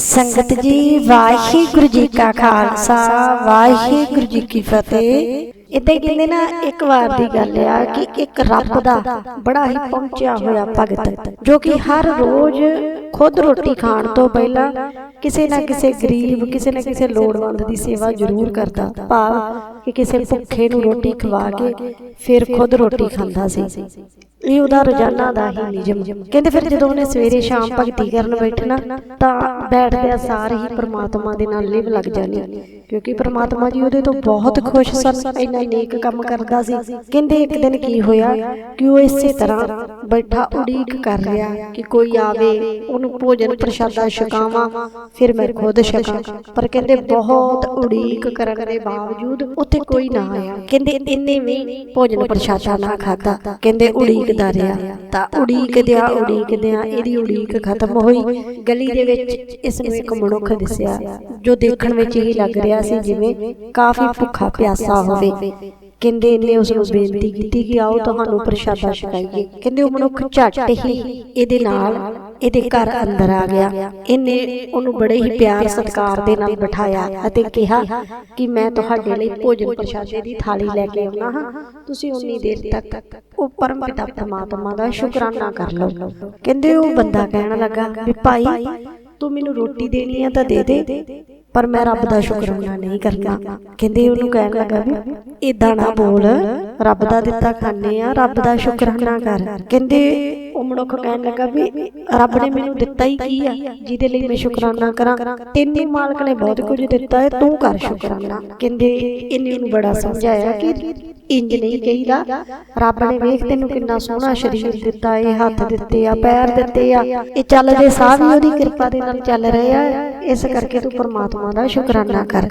ਸੰਗਤ ਜੀ, ਵਾਹਿਗੁਰੂ ਜੀ ਕਾ ਖਾਲਸਾ, ਵਾਹਿਗੁਰੂ ਜੀ ਕੀ ਫਤਿਹ। ਇਦਾਂ ਕਹਿੰਦੇ ਨਾ, ਇੱਕ ਵਾਰ ਦੀ ਗੱਲ ਆ ਕਿ ਇੱਕ ਰੱਬ ਦਾ ਬੜਾ ਹੀ ਪਹੁੰਚਿਆ ਹੋਇਆ ਭਗਤ, ਜੋ ਕਿ ਹਰ ਰੋਜ਼ ਖੁਦ ਰੋਟੀ ਖਾਣ ਤੋਂ ਪਹਿਲਾਂ ਕਿਸੇ ਨਾ ਕਿਸੇ ਗਰੀਬ, ਕਿਸੇ ਨਾ ਕਿਸੇ ਲੋੜਵੰਦ ਦੀ ਸੇਵਾ ਜ਼ਰੂਰ ਕਰਦਾ। ਭਾਵ ਕਿ ਕਿਸੇ ਭੁੱਖੇ ਨੂੰ ਰੋਟੀ ਖਵਾ ਕੇ ਫਿਰ ਖੁਦ ਰੋਟੀ ਖਾਂਦਾ ਸੀ। ਇਹ ਉਹਦਾ ਰੋਜ਼ਾਨਾ ਦਾ ਹੀ ਨਿਯਮ। ਕਹਿੰਦੇ ਫਿਰ ਜਦੋਂ ਉਹਨੇ ਸਵੇਰੇ ਸ਼ਾਮ ਭਗਤੀ ਕਰਨ ਬੈਠਣਾ, ਤਾਂ ਬੈਠਦਿਆਂ ਸਾਰ ਹੀ ਪ੍ਰਮਾਤਮਾ ਦੇ ਨਾਲ ਲਿਵ ਲੱਗ ਜਾਣੀ। ਕਿਉਂਕਿ ਪ੍ਰਮਾਤਮਾ ਜੀ ਉਹਦੇ ਤੋਂ ਬਹੁਤ ਖੁਸ਼ ਸਨ, ਇੰਨਾ ਨੇਕ ਕੰਮ ਕਰਦਾ ਸੀ। ਕਹਿੰਦੇ ਇੱਕ ਦਿਨ ਕੀ ਹੋਇਆ ਕਿ ਉਹ ਇਸੇ ਤਰ੍ਹਾਂ ਬੈਠਾ ਉਡੀਕ ਕਰ ਰਿਹਾ ਕਿ ਕੋਈ ਆਵੇ ਉਹਨੂੰ ਭੋਜਨ ਪ੍ਰਸ਼ਾਦਾ ਛਕਾਵਾਂ, ਫਿਰ ਮੈਂ ਖੁਦ ਛਕਾਂ। ਪਰ ਕਹਿੰਦੇ ਬਹੁਤ ਉਡੀਕ ਕਰਨ ਦੇ ਬਾਵਜੂਦ ਉੱਥੇ ਕੋਈ ਨਾ ਆਇਆ। ਕਹਿੰਦੇ ਇੰਨੇ ਵੀ ਭੋਜਨ ਪ੍ਰਸ਼ਾਦਾ ਨਾ ਖਾਦਾ ਕਹਿੰਦੇ ਉਡੀਕਦਾ ਰਿਹਾ। ਤਾਂ ਉਡੀਕਦਿਆਂ ਉਡੀਕਦਿਆਂ ਇਹਦੀ ਉਡੀਕ ਖਤਮ ਹੋਈ। ਗਲੀ ਦੇ ਵਿੱਚ ਇਸ ਨੂੰ ਇੱਕ ਮਨੁੱਖ ਦਿਸਿਆ, ਜੋ ਦੇਖਣ ਵਿੱਚ ਹੀ ਲੱਗ ਰਿਹਾ ਸੀ ਜਿਵੇਂ ਕਾਫੀ ਭੁੱਖਾ ਪਿਆਸਾ ਹੋਵੇ। ਕਹਿੰਦੇ ਇਹਨੇ ਉਸ ਨੂੰ ਬੇਨਤੀ ਕੀਤੀ ਕਿ ਆਓ ਤੁਹਾਨੂੰ ਪ੍ਰਸ਼ਾਦਾ ਛਕਾਈਏ। ਕਹਿੰਦੇ ਉਹ ਮਨੁੱਖ ਝੱਟ ਹੀ ਇਹਦੇ ਨਾਲ ਇਹਦੇ ਘਰ ਅੰਦਰ ਆ ਗਿਆ। ਇਹਨੇ ਉਹਨੂੰ ਬੜੇ ਹੀ ਪਿਆਰ ਸਤਿਕਾਰ ਦੇ ਨਾਲ ਬਿਠਾਇਆ ਅਤੇ ਕਿਹਾ ਕਿ ਮੈਂ ਤੁਹਾਡੇ ਲਈ ਭੋਜਨ ਪ੍ਰਸ਼ਾਦੇ ਦੀ ਥਾਲੀ ਲੈ ਕੇ ਆਉਣਾ ਹਾਂ। ਤੁਸੀਂ ਉਨੀ ਦੇਰ ਤੱਕ ਉਹ ਪਰਮ ਪਿਤਾ ਪਰਮਾਤਮਾ ਦਾ ਸ਼ੁਕਰਾਨਾ ਕਰ ਲਓ। ਕਹਿੰਦੇ ਉਹ ਬੰਦਾ ਕਹਿਣ ਲੱਗਾ ਵੀ ਭਾਈ, ਤੂੰ ਮੈਨੂੰ ਰੋਟੀ ਦੇਣੀ ਆ ਤਾਂ ਦੇ ਦੇ। ਪਰ ਮੈਂ ਰੱਬ ਦਾ ਸ਼ੁਕਰਾਨਾ ਨਹੀਂ ਕਰਨਾ ਕਹਿੰਦੇ ਉਹਨੂੰ ਕਹਿਣ ਲੱਗਾ ਵੀ ਇਦਾਂ ਨਾ ਬੋਲ ਰੱਬ ਦਾ ਦਿੱਤਾ ਖਾਣੇ ਆ ਰੱਬ ਦਾ ਸ਼ੁਕਰਾਨਾ ਕਰ। ਕਹਿੰਦੇ ਉਹ ਮਨੁੱਖ ਕਹਿਣ ਲੱਗਾ ਵੀ ਰੱਬ ਨੇ ਮੈਨੂੰ ਦਿੱਤਾ ਹੀ ਕੀ ਆ? ਜਿਹਦੇ ਲਈ ਮੈਂ ਸ਼ੁਕਰਾਨਾ ਕਰਾਂ। ਤੈਨੂੰ ਮਾਲਕ ਨੇ ਬਹੁਤ ਕੁਝ ਦਿੱਤਾ ਹੈ ਤੂੰ ਕਰ ਸ਼ੁਕਰਾਨਾ। ਕਹਿੰਦੇ ਇਹਨੇ ਉਹਨੂੰ ਬੜਾ ਸਮਝਾਇਆ ਕਿ ਇੰਜ ਨਹੀਂ ਕਹੀਦਾ ਰੱਬ ਨੇ ਵੇਖ ਤੈਨੂੰ ਕਿੰਨਾ ਸੋਹਣਾ ਸਰੀਰ ਦਿੱਤਾ ਏ ਹੱਥ ਦਿੱਤੇ ਆ ਪੈਰ ਦਿੱਤੇ ਆ। ਇਹ ਚੱਲਦੇ ਸਾਹ ਵੀ ਉਹਦੀ ਕਿਰਪਾ ਦੇ ਨਾਲ ਚੱਲ ਰਹੇ ਆ ਇਸ ਕਰਕੇ ਤੂੰ ਪਰਮਾਤਮਾ ਦਾ ਸ਼ੁਕਰਾਨਾ ਕਰ।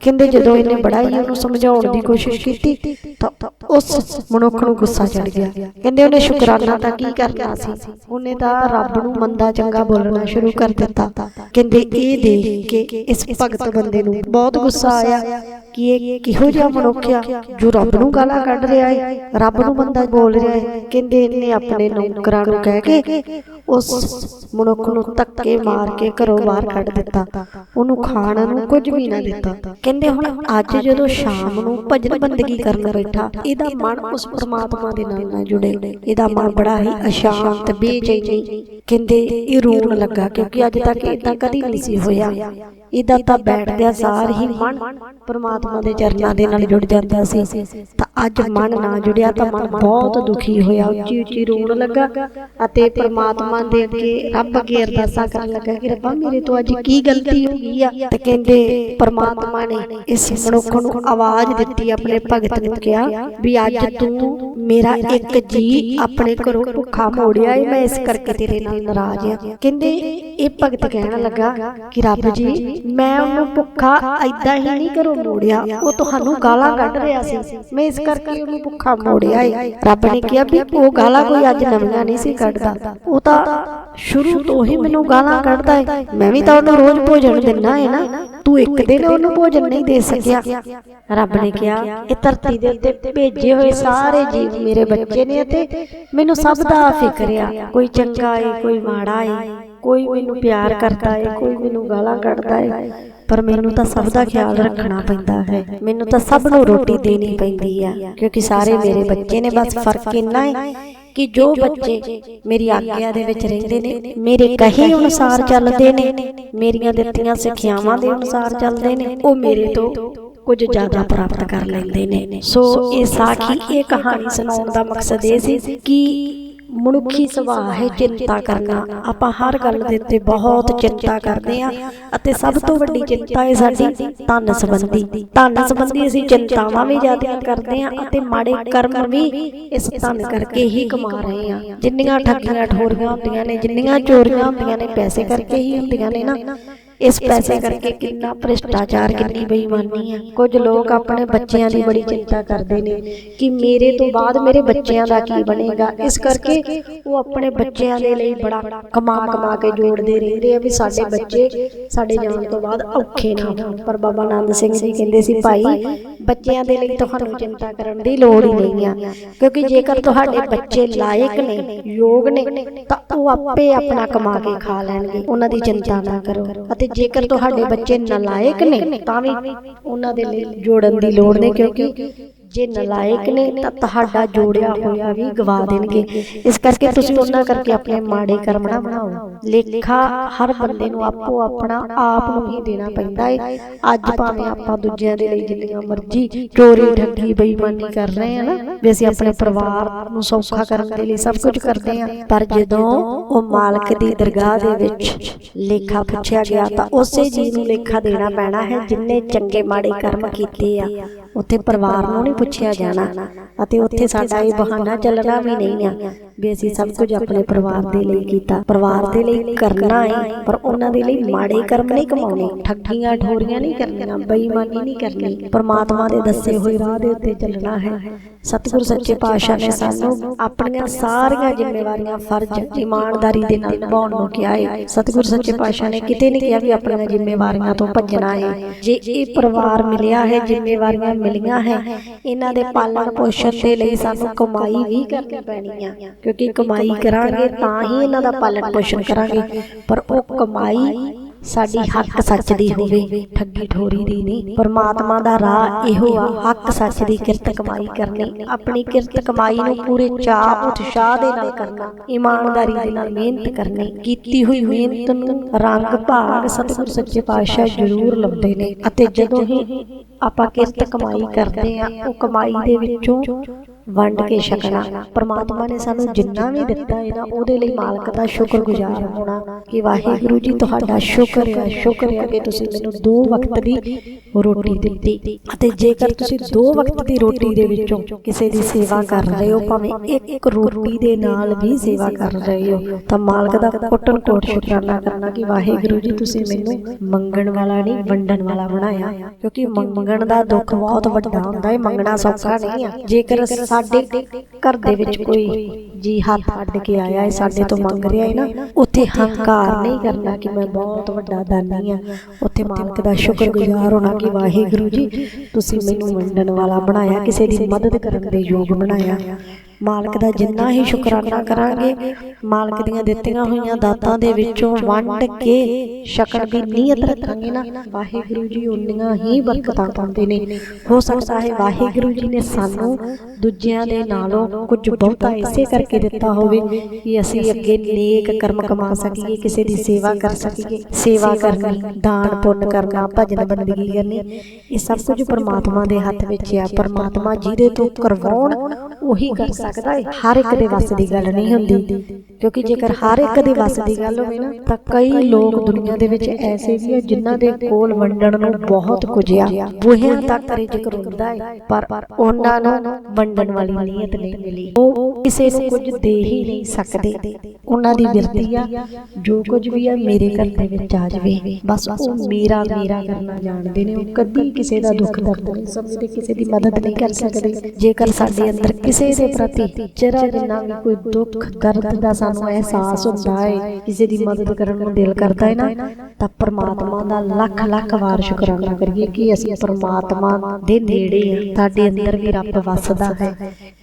ਕਹਿੰਦੇ ਜਦੋਂ ਇਹਨੇ ਬੜਾ ਹੀ ਉਹਨੂੰ ਸਮਝਾਉਣ ਦੀ ਕੋਸ਼ਿਸ਼ ਕੀਤੀ ਤਾਂ ਉਸ ਮਨੁੱਖ ਨੂੰ ਗੁੱਸਾ ਚੜ ਗਿਆ। ਕਹਿੰਦੇ ਉਹਨੇ ਸ਼ੁਕਰਾਨਾ ਤਾਂ ਕੀ ਕਰਨਾ ਸੀ? ਉਹਨੇ ਤਾਂ ਰੱਬ ਨੂੰ ਮੰਦਾ ਚੰਗਾ ਬੋਲਣਾ ਸ਼ੁਰੂ ਕਰ ਦਿੱਤਾ। ਕਹਿੰਦੇ ਇਹ ਦੇਖ ਕੇ ਇਸ ਭਗਤ ਬੰਦੇ ਨੂੰ ਬਹੁਤ ਗੁੱਸਾ ਆਇਆ। ਕਿ ਇਹ ਕਿਹੋ ਜਿਹਾ ਮਨੁੱਖ ਆ ਜੋ ਰੱਬ ਨੂੰ ਗਾਲਾਂ ਕੱਢ ਰਿਹਾ ਹੈ ਰੱਬ ਨੂੰ ਬੰਦਾ ਬੋਲ ਰਿਹਾ ਹੈ ਕਹਿੰਦੇ ਇਹਨੇ ਆਪਣੇ ਨੌਕਰਾਂ ਨੂੰ ਕਹਿ ਕੇ ਉਸ ਮਨੁੱਖ ਨੂੰ ਧੱਕੇ ਮਾਰ ਕੇ ਘਰੋਂ ਬਾਹਰ ਕੱਢ ਦਿੱਤਾ, ਉਹਨੂੰ ਖਾਣ ਨੂੰ ਕੁਝ ਵੀ ਨਾ ਦਿੱਤਾ। ਕਹਿੰਦੇ ਹੁਣ ਅੱਜ ਜਦੋਂ ਸ਼ਾਮ ਨੂੰ ਭਜਨ ਬੰਦਗੀ ਕਰਨ ਬੈਠਾ, ਇਹਦਾ ਮਨ ਉਸ ਪ੍ਰਮਾਤਮਾ ਦੇ ਨਾਲ ਨਾ ਜੁੜੇ। ਇਹਦਾ ਮਨ ਬੜਾ ਹੀ ਅਸ਼ਾਂਤ ਬੇਚੈਨੀ ਕਹਿੰਦੇ ਇਹ ਰੋਣ ਲੱਗਾ, ਕਿਉਂਕਿ ਅੱਜ ਤੱਕ ਇਦਾਂ ਕਦੀ ਨਹੀਂ ਸੀ ਹੋਇਆ। ਇਹਦਾ ਤਾਂ ਬੈਠਦਿਆਂ ਸਾਰ ਹੀ ਮਨ ਪਰਮਾਤਮਾ ਦੇ ਚਰਨਾਂ ਦੇ ਨਾਲ ਜੁੜ ਜਾਂਦਾ ਸੀ। ਤਾਂ ਅੱਜ ਮਨ ਨਾ ਜੁੜਿਆ ਤਾਂ ਮਨ ਬਹੁਤ ਦੁਖੀ ਹੋਇਆ। ਉੱਚੀ ਉੱਚੀ ਰੋਣ ਲੱਗਾ ਅਤੇ ਪਰਮਾਤਮਾ ਦੇ ਅੱਗੇ ਰੱਬ ਅੱਗੇ ਅਰਦਾਸਾਂ ਕਰਨ ਲੱਗਾ ਕਿ ਰੱਬਾ, ਮੇਰੇ ਤੋਂ ਅੱਜ ਕੀ ਗਲਤੀ ਹੋ ਗਈ ਆ? ਤੇ ਕਹਿੰਦੇ, ਪਰਮਾਤਮਾ ਨੇ ਇਸ ਮਨੁੱਖ ਨੂੰ ਆਵਾਜ਼ ਦਿੱਤੀ, ਆਪਣੇ ਭਗਤ ਨੂੰ ਕਿਹਾ ਵੀ ਅੱਜ ਤੂੰ ਮੇਰਾ ਇੱਕ ਜੀ ਆਪਣੇ ਘਰੋਂ ਭੁੱਖਾ ਮੋੜਿਆ ਏ, ਮੈਂ ਇਸ ਕਰਕੇ ਤੇਰੇ ਨਾਲ ਨਾਰਾਜ਼ ਆ। ਕਹਿੰਦੇ ਇਹ ਭਗਤ ਕਹਿਣ ਲੱਗਾ ਕਿ ਰੱਬ ਜੀ, ਮੈਂ ਉਹਨੂੰ ਭੁੱਖਾ ਐਦਾਂ ਹੀ ਨਹੀਂ ਘਰੋਂ ਮੋੜਿਆ, ਉਹ ਤੁਹਾਨੂੰ ਗਾਲਾਂ ਕੱਢ ਰਿਹਾ ਸੀ, ਮੈਂ ਇਸ ਕਰਕੇ ਉਹਨੂੰ ਭੁੱਖਾ ਮੋੜਿਆ ਏ। ਰੱਬ ਨੇ ਕਿਹਾ ਵੀ ਉਹ ਗਾਲਾਂ ਕੋਈ ਅੱਜ ਨਵੀਆਂ ਨਹੀਂ ਸੀ ਕੱਢਦਾ, ਉਹ ਤਾਂ ਸ਼ੁਰੂ ਤੋਂ ਹੀ ਮੈਨੂੰ ਗਾਲਾਂ ਕੱਢਦਾ ਏ। ਮੈਂ ਵੀ ਤਾਂ ਉਹਨੂੰ ਰੋਜ਼ ਭੋਜਨ ਦਿੰਨਾ ਏ ਨਾ, ਤੂੰ ਇੱਕ ਦਿਨ ਉਹਨੂੰ ਭੋਜਨ ਨਹੀਂ ਦੇ ਸਕਿਆ। ਰੱਬ ਨੇ ਕਿਹਾ, ਇਹ ਧਰਤੀ ਦੇ ਉੱਤੇ ਭੇਜੇ ਹੋਏ ਸਾਰੇ ਜੀਵ ਮੇਰੇ ਬੱਚੇ ਨੇ ਅਤੇ ਮੈਨੂੰ ਸਭ ਦਾ ਫਿਕਰ ਆ। ਕੋਈ ਚੰਗਾ ਏ, ਕੋਈ ਮਾੜਾ ਏ, ਕੋਈ ਮੈਨੂੰ ਪਿਆਰ ਕਰਦਾ ਏ, ਕੋਈ ਮੈਨੂੰ ਗਾਲਾਂ ਕੱਢਦਾ ਏ। ਪਰ ਮੈਨੂੰ ਤਾਂ ਸਭ ਦਾ ਖਿਆਲ ਰੱਖਣਾ ਪੈਂਦਾ ਹੈ। ਮੈਨੂੰ ਤਾਂ ਸਭ ਨੂੰ ਰੋਟੀ ਦੇਣੀ ਪੈਂਦੀ ਆ, ਕਿਉਂਕਿ ਸਾਰੇ ਮੇਰੇ ਬੱਚੇ ਨੇ ਬਸ ਫ਼ਰਕ ਇੰਨਾ ਹੈ ਕਿ ਜੋ ਬੱਚੇ ਮੇਰੀ ਆਗਿਆ ਦੇ ਵਿੱਚ ਰਹਿੰਦੇ ਨੇ ਮੇਰੇ ਕਹੇ ਅਨੁਸਾਰ ਚੱਲਦੇ ਨੇ ਮੇਰੀਆਂ ਦਿੱਤੀਆਂ ਸਿੱਖਿਆਵਾਂ ਦੇ ਅਨੁਸਾਰ ਚੱਲਦੇ ਨੇ ਉਹ ਮੇਰੇ ਤੋਂ ਕੁਝ ਜ਼ਿਆਦਾ ਪ੍ਰਾਪਤ ਕਰ ਲੈਂਦੇ ਨੇ। ਸੋ ਇਹ ਸਾਖੀ ਇਹ ਕਹਾਣੀ ਸੁਣਾਉਣ ਦਾ ਮਕਸਦ ਇਹ ਸੀ ਕਿ ਮਨੁੱਖੀ ਸੁਭਾਅ ਹੈ ਚਿੰਤਾ ਕਰਨਾ। ਆਪਾਂ ਹਰ ਗੱਲ ਦੇ ਉੱਤੇ ਬਹੁਤ ਚਿੰਤਾ ਕਰਦੇ ਆ ਅਤੇ ਸਭ ਤੋਂ ਵੱਡੀ ਚਿੰਤਾ ਹੈ ਸਾਡੀ ਧਨ ਸੰਬੰਧੀ। ਧਨ ਸੰਬੰਧੀ ਅਸੀਂ ਚਿੰਤਾਵਾਂ ਵੀ ਜ਼ਿਆਦਾ ਕਰਦੇ ਆ ਅਤੇ ਮਾੜੇ ਕਰਮ ਵੀ ਇਸ ਧਨ ਕਰਕੇ ਹੀ ਕਮਾ ਰਹੇ ਆ ਜਿੰਨੀਆਂ ਠੱਗੀਆਂ ਠੋਰੀਆਂ ਹੁੰਦੀਆਂ ਨੇ ਜਿੰਨੀਆਂ ਚੋਰੀਆਂ ਹੁੰਦੀਆਂ ਨੇ ਪੈਸੇ ਕਰਕੇ ਹੀ ਹੁੰਦੀਆਂ ਨੇ ਨਾ। ਇਸ ਪੈਸੇ ਕਰਕੇ ਕਿੰਨਾ ਭ੍ਰਿਸ਼ਟਾਚਾਰ ਕਿੰਨੀ ਬੇਈਮਾਨੀ ਹੈ। ਕੁਝ ਲੋਕ ਆਪਣੇ ਬੱਚਿਆਂ ਦੀ ਬੜੀ ਚਿੰਤਾ ਕਰਦੇ ਨੇ ਕਿ ਮੇਰੇ ਤੋਂ ਬਾਅਦ ਮੇਰੇ ਬੱਚਿਆਂ ਦਾ ਕੀ ਬਣੇਗਾ? ਇਸ ਕਰਕੇ ਉਹ ਆਪਣੇ ਬੱਚਿਆਂ ਦੇ ਲਈ ਬੜਾ ਕਮਾ ਕਮਾ ਕੇ ਜੋੜਦੇ ਰਹਿੰਦੇ ਆ ਵੀ ਸਾਡੇ ਬੱਚੇ ਸਾਡੇ ਜਾਣ ਤੋਂ ਬਾਅਦ ਔਖੇ ਨਾ। ਹੋਣ ਪਰ ਬਾਬਾ ਆਨੰਦ ਸਿੰਘ ਜੀ ਕਹਿੰਦੇ ਸੀ ਭਾਈ ਬੱਚਿਆਂ ਦੇ ਲਈ ਤੁਹਾਨੂੰ ਚਿੰਤਾ ਕਰਨ ਦੀ ਲੋੜ ਹੀ ਨਹੀਂ ਆ ਕਿਉਂਕਿ ਜੇਕਰ ਤੁਹਾਡੇ ਬੱਚੇ ਲਾਇਕ ਨੇ ਯੋਗ ਨੇ ਤਾਂ ਉਹ ਆਪੇ ਆਪਣਾ ਕਮਾ ਕੇ ਖਾ ਲੈਣਗੇ ਉਹਨਾਂ ਦੀ ਚਿੰਤਾ ਨਾ ਕਰੋ ਅਤੇ ਜੇਕਰ ਤੁਹਾਡੇ ਬੱਚੇ ਨਲਾਇਕ ਨੇ, ਤਾਂ ਵੀ ਉਹਨਾਂ ਦੇ ਲਈ ਜੋੜਨ ਦੀ ਲੋੜ ਨਹੀਂ ਕਿਉਂਕਿ ਜੇ ਨਲਾਇਕ ਨੇ ਤਾਂ ਤੁਹਾਡਾ ਜੋੜਿਆ ਹੋਇਆ ਵੀ ਗਵਾ ਦੇਣਗੇ। ਇਸ ਕਰਕੇ ਤੁਸੀਂ ਉਹਨਾਂ ਕਰਕੇ ਆਪਣੇ ਮਾੜੇ ਕਰਮ ਨਾ ਬਣਾਓ। ਲੇਖਾ ਹਰ ਬੰਦੇ ਨੂੰ ਆਪੋ ਆਪਣਾ ਆਪ ਨੂੰ ਹੀ ਦੇਣਾ ਪੈਂਦਾ ਹੈ ਅੱਜ ਭਾਵੇਂ ਆਪਾਂ ਦੂਜਿਆਂ ਦੇ ਲਈ ਜਿੰਨੀਆਂ ਮਰਜ਼ੀ ਚੋਰੀ ਠੱਗੀ ਬੇਈਮਾਨੀ ਕਰ ਰਹੇ ਆ ਨਾ ਵੀ ਅਸੀਂ ਆਪਣੇ ਪਰਿਵਾਰ ਨੂੰ ਸੌਖਾ ਕਰਨ ਦੇ ਲਈ ਸਭ ਕੁਝ ਕਰਦੇ ਆ ਪਰ ਜਦੋਂ ਉਹ ਮਾਲਕ ਦੀ ਦਰਗਾਹ ਦੇ ਵਿੱਚ ਲੇਖਾ ਪੁੱਛਿਆ ਗਿਆ ਤਾਂ ਉਸੇ ਜੀ ਨੂੰ ਲੇਖਾ ਦੇਣਾ ਪੈਣਾ ਹੈ ਜਿਨਨੇ ਚੰਗੇ ਮਾੜੇ ਕਰਮ ਕੀਤੇ ਆ ਉੱਥੇ ਪਰਿਵਾਰ ਨੂੰ ਨਹੀਂ ਪੁੱਛਿਆ ਜਾਣਾ ਅਤੇ ਉੱਥੇ ਸਾਡਾ ਇਹ ਬਹਾਨਾ ਚੱਲਣਾ ਵੀ ਨਹੀਂ ਆ। ਵੀ ਅਸੀਂ ਸਭ ਕੁਝ ਆਪਣੇ ਪਰਿਵਾਰ ਦੇ ਲਈ ਕੀਤਾ। ਪਰਿਵਾਰ ਦੇ ਲਈ ਕਰਨਾ ਹੈ ਪਰ ਉਹਨਾਂ ਦੇ ਲਈ ਮਾੜੇ ਕਰਮ ਨਹੀਂ ਕਮਾਉਣੇ। ਠੱਗੀਆਂ ਠੋਰੀਆਂ ਨਹੀਂ ਕਰਨੀਆਂ ਬੇਈਮਾਨੀ ਨਹੀਂ ਕਰਨੀ। ਪਰਮਾਤਮਾ ਦੇ ਦੱਸੇ ਹੋਏ ਰਾਹ ਦੇ ਉੱਤੇ ਚੱਲਣਾ ਹੈ। ਸਤਿਗੁਰ ਸੱਚੇ ਪਾਤਸ਼ਾਹ ਨੇ ਸਾਨੂੰ ਆਪਣੀਆਂ ਸਾਰੀਆਂ ਜ਼ਿੰਮੇਵਾਰੀਆਂ ਫਰਜ਼ ਇਮਾਨਦਾਰੀ ਦੇ ਨਾਲ ਨਿਭਾਉਣ ਨੂੰ ਕਿਹਾ ਹੈ। ਸਤਿਗੁਰ ਸੱਚੇ ਪਾਤਸ਼ਾਹ ਨੇ ਕਿਤੇ ਨਹੀਂ ਕਿਹਾ ਵੀ ਆਪਣੀਆਂ ਜ਼ਿੰਮੇਵਾਰੀਆਂ ਤੋਂ ਭੱਜਣਾ ਹੈ। ਜੇ ਇਹ ਪਰਿਵਾਰ ਮਿਲਿਆ ਹੈ ਜ਼ਿੰਮੇਵਾਰੀਆਂ ਮਿਲੀਆਂ ਹੈ। ਇਹਨਾਂ ਦੇ ਪਾਲਣ ਪੋਸ਼ਣ ਦੇ ਲਈ ਸਾਨੂੰ ਕਮਾਈ ਵੀ ਕਰਨੀ ਪੈਣੀ ਆ। ਕਿਉਂਕਿ ਕਮਾਈ ਕਰਾਂਗੇ ਤਾਂ ਹੀ ਇਹਨਾਂ ਦਾ ਪਾਲਣ ਪੋਸ਼ਣ ਕਰਾਂਗੇ। ਪਰ ਉਹ ਕਮਾਈ ਸਾਡੀ ਹੱਕ ਸੱਚ ਦੀ ਹੋਵੇ ਠੱਗੀ ਠੋਰੀ ਦੀ ਨਹੀਂ। ਪਰਮਾਤਮਾ ਦਾ ਰਾਹ ਇਹੋ ਆ ਹੱਕ ਸੱਚ ਦੀ ਕਿਰਤ ਕਮਾਈ ਕਰਨੀ ਆਪਣੀ ਕਿਰਤ ਕਮਾਈ ਨੂੰ ਪੂਰੇ ਚਾਅ ਉਤਸ਼ਾਹ ਦੇ ਨਾਲ ਕਰਨਾ ਇਮਾਨਦਾਰੀ ਦੇ ਨਾਲ ਮਿਹਨਤ ਕਰਨੀ ਕੀਤੀ ਹੋਈ ਮਿਹਨਤ ਨੂੰ ਰੰਗ ਭਾਗ ਸਤਿਗੁਰ ਸੱਚੇ ਪਾਤਸ਼ਾਹ ਜ਼ਰੂਰ ਲਾਉਂਦੇ ਨੇ। ਅਤੇ ਜਦੋਂ ਹੀ ਆਪਾਂ ਕਿਰਤ ਕਮਾਈ ਕਰਦੇ ਆ ਉਹ ਕਮਾਈ ਦੇ ਵਿੱਚੋਂ ਵੰਡ ਕੇ ਛਕਣਾ। ਪ੍ਰਮਾਤਮਾ ਨੇ ਸਾਨੂੰ ਜਿੰਨਾ ਵੀ ਦਿੱਤਾ ਹੈ ਨਾ, ਉਹਦੇ ਲਈ ਮਾਲਕ ਦਾ ਸ਼ੁਕਰਗੁਜ਼ਾਰ ਹੋਣਾ ਕਿ ਵਾਹਿਗੁਰੂ ਜੀ, ਤੁਹਾਡਾ ਸ਼ੁਕਰ ਹੈ ਸ਼ੁਕਰ ਹੈ ਕਿ ਤੁਸੀਂ ਮੈਨੂੰ ਦੋ ਵਕਤ ਦੀ ਰੋਟੀ ਦਿੱਤੀ। ਅਤੇ ਜੇਕਰ ਤੁਸੀਂ ਦੋ ਵਕਤ ਦੀ ਰੋਟੀ ਦੇ ਵਿੱਚੋਂ ਕਿਸੇ ਦੀ ਸੇਵਾ ਕਰ ਰਹੇ ਹੋ, ਭਾਵੇਂ ਇੱਕ ਰੋਟੀ ਦੇ ਨਾਲ ਵੀ ਸੇਵਾ ਕਰ ਰਹੇ ਹੋ, ਤਾਂ ਮਾਲਕ ਦਾ ਕੋਟਨ ਕੋਟ ਸ਼ੁਕਰਾਨਾ ਕਰਨਾ ਕਿ ਵਾਹਿਗੁਰੂ ਜੀ, ਤੁਸੀਂ ਮੈਨੂੰ ਮੰਗਣ ਵਾਲਾ ਨਹੀਂ, ਵੰਡਣ ਵਾਲਾ ਬਣਾਇਆ। ਕਿਉਂਕਿ ਮੰਗਣ ਦਾ ਦੁੱਖ ਬਹੁਤ ਵੱਡਾ ਹੁੰਦਾ ਹੈ, ਮੰਗਣਾ ਸੌਖਾ ਨਹੀਂ ਆ। ਜੇਕਰ ਸਾਡੇ ਘਰ ਦੇ ਵਿੱਚ ਕੋਈ ਜੀ ਹੱਥ ਅੱਡ ਕੇ ਆਇਆ ਹੈ ਸਾਡੇ ਤੋਂ ਮੰਗ ਰਿਹਾ ਹੈ ਨਾ ਉੱਥੇ ਹੰਕਾਰ ਨਹੀਂ ਕਰਨਾ ਕਿ ਮੈਂ ਬਹੁਤ ਵੱਡਾ ਦਾਨੀ ਆ। ਉੱਥੇ ਮਾਲਕ ਦਾ ਸ਼ੁਕਰਗੁਜ਼ਾਰ ਹੋਣਾ ਕਿ ਵਾਹਿਗੁਰੂ ਜੀ ਤੁਸੀਂ ਮੈਨੂੰ ਵੰਡਣ ਵਾਲਾ ਬਣਾਇਆ ਕਿਸੇ ਦੀ ਮਦਦ ਕਰਨ ਦੇ ਯੋਗ ਬਣਾਇਆ। ਮਾਲਕ ਦਾ ਜਿੰਨਾ ਹੀ ਸ਼ੁਕਰਾਨਾ ਕਰਾਂਗੇ, ਮਾਲਕ ਦੀਆਂ ਦਿੱਤੀਆਂ ਹੋਈਆਂ ਦਾਤਾਂ ਦੇ ਵਿੱਚੋਂ ਵੰਡ ਕੇ ਛਕਣ ਦੀ ਨੀਅਤ ਰੱਖਾਂਗੇ ਨਾ। ਵਾਹਿਗੁਰੂ ਜੀ ਉਨੀਆਂ ਹੀ ਬਰਕਤਾਂ ਪਾਉਂਦੇ ਨੇ। ਹੋ ਸਕਦਾ ਹੈ ਵਾਹਿਗੁਰੂ ਜੀ ਨੇ ਸਾਨੂੰ ਦੂਜਿਆਂ ਦੇ ਨਾਲੋਂ ਕੁਝ ਬਹੁਤਾ ਇਸੇ ਕਰਕੇ ਦਿੱਤਾ ਹੋਵੇ ਕਿ ਅਸੀਂ ਅੱਗੇ ਨੇਕ ਕਰਮ ਕਮਾ ਸਕੀਏ, ਕਿਸੇ ਦੀ ਸੇਵਾ ਕਰ ਸਕੀਏ। ਸੇਵਾ ਕਰਨੀ, ਦਾਨ ਪੁੰਨ ਕਰਨਾ, ਭਜਨ ਬੰਦਗੀ ਕਰਨੀ, ਇਹ ਸਭ ਕੁਝ ਪਰਮਾਤਮਾ ਦੇ ਹੱਥ ਵਿੱਚ ਆ। ਪਰਮਾਤਮਾ ਜਿਹਦੇ ਤੋਂ ਕਰਵਾਉਣ, ਉਹੀ ਕਰ ਸਕਦਾ ਹੈ ਹਰ ਇੱਕ ਦੇ ਵੱਸ ਦੀ ਗੱਲ ਨਹੀਂ ਹੁੰਦੀ। ਕਿਉਂਕਿ ਜੇਕਰ ਹਰ ਇੱਕ ਦੇ ਵੱਸ ਦੀ ਗੱਲ ਹੋਵੇ ਨਾ, ਤਾਂ ਕਈ ਲੋਕ ਦੁਨੀਆ ਦੇ ਵਿੱਚ ਐਸੇ ਵੀ ਆ ਜਿਨ੍ਹਾਂ ਦੇ ਕੋਲ ਵੰਡਣ ਨੂੰ ਬਹੁਤ ਕੁਝ ਆ ਬੂਹਿਆਂ ਤੱਕ ਰਿਜਕ ਹੁੰਦਾ ਹੈ ਪਰ ਉਹਨਾਂ ਨੂੰ ਵੰਡਣ ਵਾਲੀ ਨੀਅਤ ਨਹੀਂ ਮਿਲੀ। ਉਹ ਕਿਸੇ ਨੂੰ ਕੁਝ ਦੇ ਹੀ ਨਹੀਂ ਸਕਦੇ। ਉਹਨਾਂ ਦੀ ਬਿਰਤੀ ਆ, ਜੋ ਕੁਝ ਵੀ ਆ ਮੇਰੇ ਘਰ ਦੇ ਵਿੱਚ ਆ ਜਾਵੇ। ਬਸ ਉਹ ਮੇਰਾ ਮੇਰਾ ਕਰਨਾ ਜਾਣਦੇ ਨੇ। ਉਹ ਕਦੀ ਕਿਸੇ ਦਾ ਦੁੱਖ ਦਰਦ ਨਹੀਂ ਸਮਝਦੇ, ਕਿਸੇ ਦੀ ਮਦਦ ਨਹੀਂ ਕਰ ਸਕਦੇ। ਜੇਕਰ ਸਾਡੇ ਅੰਦਰ ਕਿਸੇ ਦੇ ਪ੍ਰਤੀ ਜਰਾ ਜਿੰਨਾ ਵੀ ਕੋਈ ਦੁੱਖ, ਦਰਦ ਦਾ ਸਾਨੂੰ ਅਹਿਸਾਸ ਹੁੰਦਾ ਹੈ ਕਿਸੇ ਦੀ ਮਦਦ ਕਰਨ ਨੂੰ ਦਿਲ ਕਰਦਾ ਹੈ ਨਾ, ਤਾਂ ਪਰਮਾਤਮਾ ਦਾ ਲੱਖ ਲੱਖ ਵਾਰ ਸ਼ੁਕਰਾਨਾ ਕਰੀਏ ਕਿ ਅਸੀਂ ਪਰਮਾਤਮਾ ਦੇ ਨੇੜੇ ਆ, ਸਾਡੇ ਅੰਦਰ ਵੀ ਰੱਬ ਵਸਦਾ ਹੈ,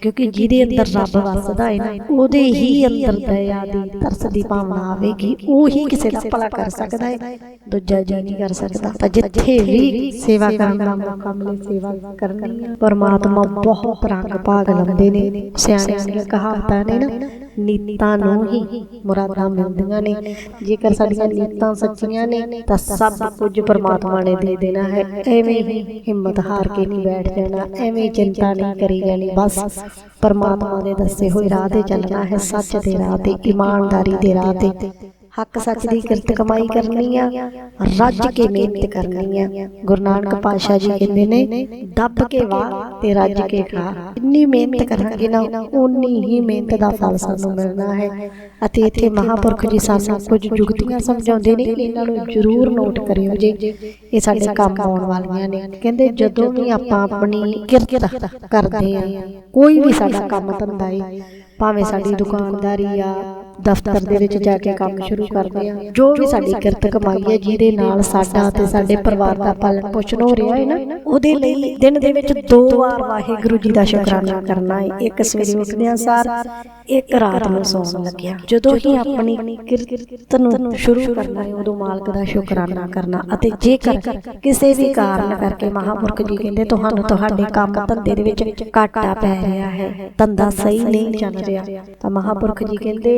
ਕਿਉਂਕਿ ਜਿਹਦੇ ਅੰਦਰ ਰੱਬ ਵਸਦਾ ਹੈ ਨਾ, ਉਹਦੇ ਹੀ ਅੰਦਰ ਦਇਆ ਦੀ ਤਰਸ ਦੀ ਭਾਵਨਾ ਆਵੇਗੀ, ਉਹ ਹੀ ਕਿਸੇ ਦਾ ਭਲਾ ਕਰ ਸਕਦਾ ਹੈ ਦੂਜਾ ਜੀ ਨਹੀਂ ਕਰ ਸਕਦਾ, ਤਾਂ ਜਿੱਥੇ ਵੀ ਸੇਵਾ ਕਰਨ ਦਾ ਮੌਕਾ ਮਿਲੇ, ਸੇਵਾ ਕਰਨੀ ਪਰਮਾਤਮਾ ਬਹੁਤ ਰੰਗ ਭਾਗ ਲਾਉਂਦੇ ਨੇ ਸਿਆਣਿਆਂ ਦੀਆਂ ਕਹਾਵਤਾਂ ਨੇ ਨਾ, ਨੀਤਾਂ ਨੂੰ ਹੀ ਮੁਰਾਦਾਂ ਮਿਲਦੀਆਂ ਨੇ। ਜੇਕਰ ਸਾਡੀਆਂ ਨੀਤਾਂ ਸੱਚੀਆਂ ਨੇ, ਤਾਂ ਸਭ ਕੁਝ ਪਰਮਾਤਮਾ ਨੇ ਦੇ ਦੇਣਾ ਹੈ। ਐਵੇਂ ਹੀ ਹਿੰਮਤ ਹਾਰ ਕੇ ਨਹੀਂ ਬੈਠ ਜਾਣਾ, ਐਵੇਂ ਚਿੰਤਾ ਨਹੀਂ ਕਰੀ ਜਾਣੀ, ਬਸ ਪਰਮਾਤਮਾ ਦੇ ਦੱਸੇ ਹੋਏ ਰਾਹ ਤੇ ਚੱਲਣਾ ਹੈ, ਸੱਚ ਦੇ ਰਾਹ ਤੇ, ਇਮਾਨਦਾਰੀ ਦੇ ਰਾਹ ਤੇ। ਹੱਕ ਸੱਚ ਦੀ ਕਿਰਤ ਕਮਾਈ ਕਰਨੀ ਆ, ਰੱਜ ਕੇ ਮਿਹਨਤ ਕਰਨੀ ਆ। ਗੁਰੂ ਨਾਨਕ ਪਾਤਸ਼ਾਹ ਜੀ ਕਹਿੰਦੇ ਨੇ, ਦੱਬ ਕੇ ਵਾਹ ਤੇ ਰੱਜ ਕੇ ਖਾ। ਇੰਨੀ ਮਿਹਨਤ ਕਰਾਂਗੇ ਨਾ ਉਨੀ ਹੀ ਮਿਹਨਤ ਦਾ ਫਲ ਸਾਨੂੰ ਮਿਲਣਾ ਹੈ। ਅਤੇ ਇੱਥੇ ਮਹਾਪੁਰਖ ਜੀ ਸਾਨੂੰ ਕੁਝ ਜੁਗਤੀਆਂ ਸਮਝਾਉਂਦੇ ਨੇ ਇਹਨਾਂ ਨੂੰ ਜ਼ਰੂਰ ਨੋਟ ਕਰਿਓ ਜੀ। ਇਹ ਸਾਡੇ ਕੰਮ ਆਉਣ ਵਾਲੀਆਂ ਨੇ। ਕਹਿੰਦੇ ਜਦੋਂ ਵੀ ਆਪਾਂ ਆਪਣੀ ਕਿਰਤ ਕਰਦੇ ਆ, ਕੋਈ ਵੀ ਸਾਡਾ ਕੰਮ ਧੰਦਾ ਹੈ ਭਾਵੇਂ ਸਾਡੀ ਦੁਕਾਨਦਾਰੀ ਆ ਦਫ਼ਤਰ ਦੇ ਵਿੱਚ ਜਾ ਕੇ ਕੰਮ ਸ਼ੁਰੂ ਕਰਦੇ ਆ। ਜੋ ਵੀ ਸਾਡੀ ਕਿਰਤ ਕਮਾਈ ਹੈ ਜਿਹਦੇ ਨਾਲ ਸਾਡਾ ਤੇ ਸਾਡੇ ਪਰਿਵਾਰ ਦਾ ਪਾਲਣ ਪੋਸ਼ਣ ਹੋ ਰਿਹਾ ਹੈ ਨਾ ਉਹਦੇ ਲਈ ਦਿਨ ਦੇ ਵਿੱਚ ਦੋ ਵਾਰ ਵਾਹਿਗੁਰੂ ਜੀ ਦਾ ਸ਼ੁਕਰਾਨਾ ਕਰਨਾ ਹੈ। ਇੱਕ ਸਵੇਰੇ ਉੱਠਦਿਆਂ ਸਾਰ ਇੱਕ ਰਾਤ ਨੂੰ ਸੌਣ ਲੱਗਿਆ। ਜਦੋਂ ਹੀ ਆਪਣੀ ਕਿਰਤ ਨੂੰ ਸ਼ੁਰੂ ਕਰਨਾ ਹੈ ਉਦੋਂ ਮਾਲਕ ਦਾ ਸ਼ੁਕਰਾਨਾ ਕਰਨਾ ਅਤੇ ਜੇਕਰ ਕਿਸੇ ਵੀ ਕਾਰਨ ਕਰਕੇ ਮਹਾਪੁਰਖ ਜੀ ਕਹਿੰਦੇ ਤੁਹਾਨੂੰ ਤੁਹਾਡੇ ਕੰਮ ਧੰਦੇ ਦੇ ਵਿੱਚ ਘਾਟਾ ਪੈ ਰਿਹਾ ਹੈ ਧੰਦਾ ਸਹੀ ਨਹੀਂ ਚੱਲ ਰਿਹਾ ਤਾਂ ਮਹਾਪੁਰਖ ਜੀ ਕਹਿੰਦੇ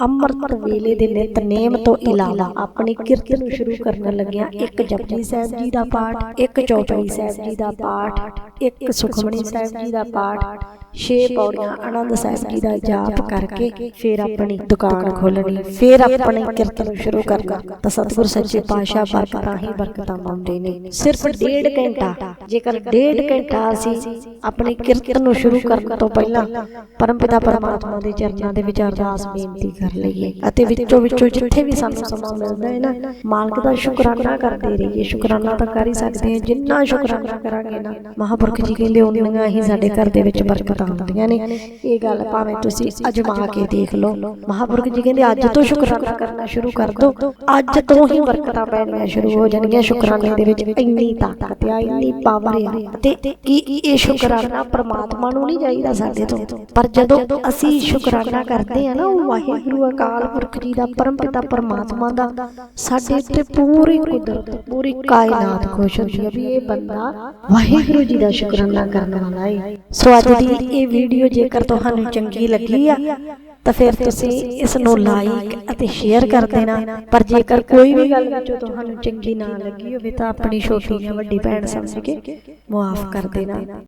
ਅੰਮ੍ਰਿਤ ਵੇਲੇ ਦੇ ਨਿਤਨੇਮ ਤੋਂ ਇਲਾਵਾ ਆਪਣੀ ਕਿਰਤ ਨੂੰ ਸ਼ੁਰੂ ਕਰਨ ਲੱਗਿਆਂ ਇੱਕ ਜਪਜੀ ਸਾਹਿਬ ਜੀ ਦਾ ਪਾਠ, ਇੱਕ ਚੌਪਈ ਸਾਹਿਬ ਜੀ ਦਾ ਪਾਠ, ਇੱਕ ਸੁਖਮਣੀ ਸਾਹਿਬ ਜੀ ਦਾ ਪਾਠ, ਛੇ ਪੌੜੀਆਂ ਆਨੰਦ ਸਾਹਿਬ ਜੀ ਦਾ ਜਾਪ ਕਰਕੇ ਫਿਰ ਆਪਣੀ ਦੁਕਾਨ ਖੋਲਣੀ ਫਿਰ ਆਪਣੀ ਕਿਰਤ ਨੂੰ ਸ਼ੁਰੂ ਕਰਨਾ ਤਾਂ ਸਤਿਗੁਰ ਸੱਚੇ ਪਾਤਸ਼ਾਹ ਬਰਕਤਾਂ ਹੀ ਬਰਕਤਾਂ ਪਾਉਂਦੇ ਨੇ। ਸਿਰਫ ਡੇਢ ਘੰਟਾ, ਜੇਕਰ ਡੇਢ ਘੰਟਾ ਅਸੀਂ ਆਪਣੀ ਕਿਰਤ ਨੂੰ ਸ਼ੁਰੂ ਕਰਨ ਤੋਂ ਪਹਿਲਾਂ ਪਰਮਪਿਤਾ ਪਰਮਾਤਮਾ ਦੇ ਚਰਨਾਂ ਦੇ ਵਿੱਚ ਅਰਦਾਸ ਬੇਨਤੀ ਕਰ ਲਈਏ। ਅਤੇ ਵਿੱਚੋਂ ਵਿੱਚੋਂ ਜਿੱਥੇ ਵੀ ਸਾਨੂੰ ਸਮਾਂ ਮਿਲਦਾ ਹੈ ਨਾ, ਮਾਲਕ ਦਾ ਸ਼ੁਕਰਾਨਾ ਕਰਦੇ ਰਹੀਏ। ਸ਼ੁਕਰਾਨਾ ਤਾਂ ਕਰ ਹੀ ਸਕਦੇ ਹਾਂ, ਜਿੰਨਾ ਸ਼ੁਕਰਾਨਾ ਕਰਾਂਗੇ ਨਾ, ਮਹਾਪੁਰਖ ਜੀ ਕਹਿੰਦੇ ਉਨੀਆਂ ਹੀ ਸਾਡੇ ਘਰ ਦੇ ਵਿੱਚ ਬਰਕਤਾਂ ਆਉਂਦੀਆਂ ਨੇ। ਇਹ ਗੱਲ ਭਾਵੇਂ ਤੁਸੀਂ ਅਜਮਾ ਕੇ ਦੇਖ ਲਓ। ਮਹਾਪੁਰਖ ਜੀ ਕਹਿੰਦੇ, ਅੱਜ ਤੋਂ ਸ਼ੁਕਰਾਨਾ ਕਰਨਾ ਸ਼ੁਰੂ ਕਰ ਦਿਓ ਅੱਜ ਤੋਂ ਹੀ ਬਰਕਤਾਂ ਪੈਣੀਆਂ ਸ਼ੁਰੂ ਹੋ ਜਾਣਗੀਆਂ। ਸ਼ੁਕਰਾਨੇ ਦੇ ਵਿੱਚ ਇੰਨੀ ਤਾਕਤ ਆ, ਇੰਨੀ ਪਾਵਰ ਆ। ਤੇ ਕੀ ਇਹ ਸ਼ੁਕਰਾਨਾ ਪ੍ਰਮਾਤਮਾ ਨੂੰ ਨਹੀਂ ਚਾਹੀਦਾ ਸਾਡੇ ਤੋਂ? ਪਰ ਜਦੋਂ ਅਸੀਂ ਸ਼ੁਕਰਾਨਾ ਕਰਦੇ ਆ ਨਾ, ਉਹ ਵਾਹਿਗੁਰੂ ਅਕਾਲ ਪੁਰਖ ਜੀ ਦਾ ਪਰਮ ਪਿਤਾ ਪਰਮਾਤਮਾ ਦਾ, ਸਾਡੇ ਉੱਤੇ ਪੂਰੀ ਕੁਦਰਤ, ਪੂਰੀ ਕਾਇਨਾਤ ਖੁਸ਼ ਹੁੰਦੀ ਹੈ ਵੀ ਇਹ ਬੰਦਾ ਵਾਹਿਗੁਰੂ ਜੀ ਦਾ ਸ਼ੁਕਰਾਨਾ ਕਰਨ ਵਾਲਾ ਹੈ ਸੋ ਅੱਜ ਦੀ ਇਹ ਵੀਡੀਓ ਜੇਕਰ ਤੁਹਾਨੂੰ ਚੰਗੀ ਲੱਗੀ ਆ, ਤਾਂ ਫਿਰ ਤੁਸੀਂ ਇਸ ਨੂੰ ਲਾਈਕ ਅਤੇ ਸ਼ੇਅਰ ਕਰ ਦੇਣਾ। ਪਰ ਜੇਕਰ ਕੋਈ ਵੀ ਗੱਲ ਵਿੱਚੋਂ ਤੁਹਾਨੂੰ ਚੰਗੀ ਨਾ ਲੱਗੀ ਹੋਵੇ, ਤਾਂ ਆਪਣੀ ਛੋਟੀ ਜਾਂ ਵੱਡੀ ਭੈਣ ਸਮਝ ਕੇ ਮੁਆਫ ਕਰ ਦੇਣਾ।